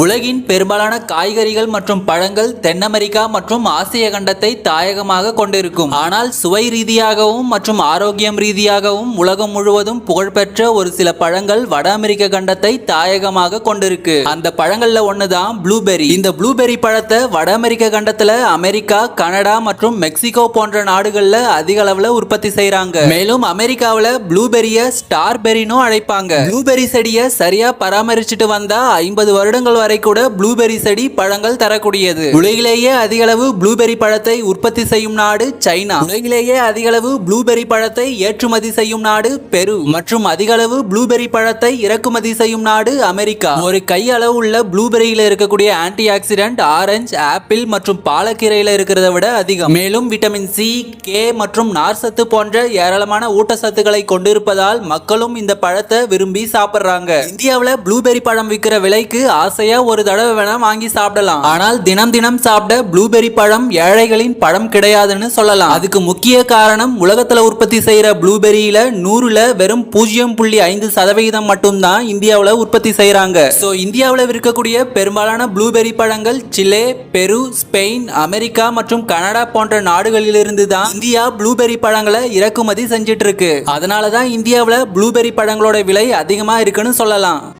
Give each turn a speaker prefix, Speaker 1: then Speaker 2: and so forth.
Speaker 1: உலகின் பெரும்பாலான காய்கறிகள் மற்றும் பழங்கள் தென் அமெரிக்கா மற்றும் ஆசிய கண்டத்தை தாயகமாக கொண்டிருக்கும். ஆனால் சுவை ரீதியாகவும் மற்றும் ஆரோக்கியம் ரீதியாகவும் உலகம் முழுவதும் புகழ்பெற்ற ஒரு சில பழங்கள் வட அமெரிக்க கண்டத்தை தாயகமாக கொண்டிருக்கு. அந்த பழங்கள்ல ஒண்ணுதான் ப்ளூபெர்ரி. இந்த ப்ளூபெரி பழத்தை வட அமெரிக்க கண்டத்துல அமெரிக்கா கனடா மற்றும் மெக்சிகோ போன்ற நாடுகள்ல அதிக அளவுல உற்பத்தி செய்யறாங்க மேலும் அமெரிக்காவில ப்ளூபெரிய ஸ்டார்பெரினும் அழைப்பாங்க. ப்ளூபெரி செடியை சரியா பராமரிச்சுட்டு வந்தா ஐம்பது வருடங்கள் வரை கூட ப்ளூபெரி செடி பழங்கள் தரக்கூடியது. உலகிலேயே அதிக அளவு ப்ளூபெரி பழத்தை உற்பத்தி செய்யும் நாடு சைனா. உலகிலேயே அதிக அளவு ப்ளூபெரி பழத்தை ஏற்றுமதி செய்யும் நாடு பெரு. மற்றும் அதிக அளவு ப்ளூபெரி பழத்தை இறக்குமதி செய்யும் நாடு அமெரிக்கா. ஒரு கை அளவு உள்ள ப்ளூபெரியில இருக்கக்கூடிய ஆன்டி ஆக்சிடென்ட் ஆரஞ்சு ஆப்பிள் மற்றும் பாலக்கீரையில இருக்கிறத விட அதிகம். மேலும் விட்டமின் சி கே மற்றும் நார்சத்து போன்ற ஏராளமான ஊட்டச்சத்துக்களை கொண்டிருப்பதால் மக்களும் இந்த பழத்தை விரும்பி சாப்பிடுறாங்க. இந்தியாவில் ப்ளூபெரி பழம் விற்கிற விலைக்கு ஆசை முறைய ஒரு தடவை வேணா வாங்கி சாப்பிடலாம். ஆனால் தினம் தினம் சாப்பிட ப்ளூபெரி பழம் ஏழைகளின் பழம் கிடையாதுன்னு சொல்லலாம். அதுக்கு முக்கிய காரணம் உலகத்துல உற்பத்தி செய்யற ப்ளூபெரியில நூறுல வெறும் பூஜ்ஜியம் புள்ளி ஐந்து சதவிகிதம் மட்டும்தான் இந்தியாவில் உற்பத்தி செய்யறாங்க சோ இந்தியாவில் விற்கக்கூடிய பெரும்பாலான ப்ளூபெரி பழங்கள் சிலே பெரு ஸ்பெயின் அமெரிக்கா மற்றும் கனடா போன்ற நாடுகளிலிருந்து தான் இந்தியா ப்ளூபெரி பழங்களை இறக்குமதி செஞ்சிட்டு இருக்கு. அதனால தான் இந்தியாவில் ப்ளூபெரி பழங்களோட விலை அதிகமா இருக்குன்னு சொல்லலாம்.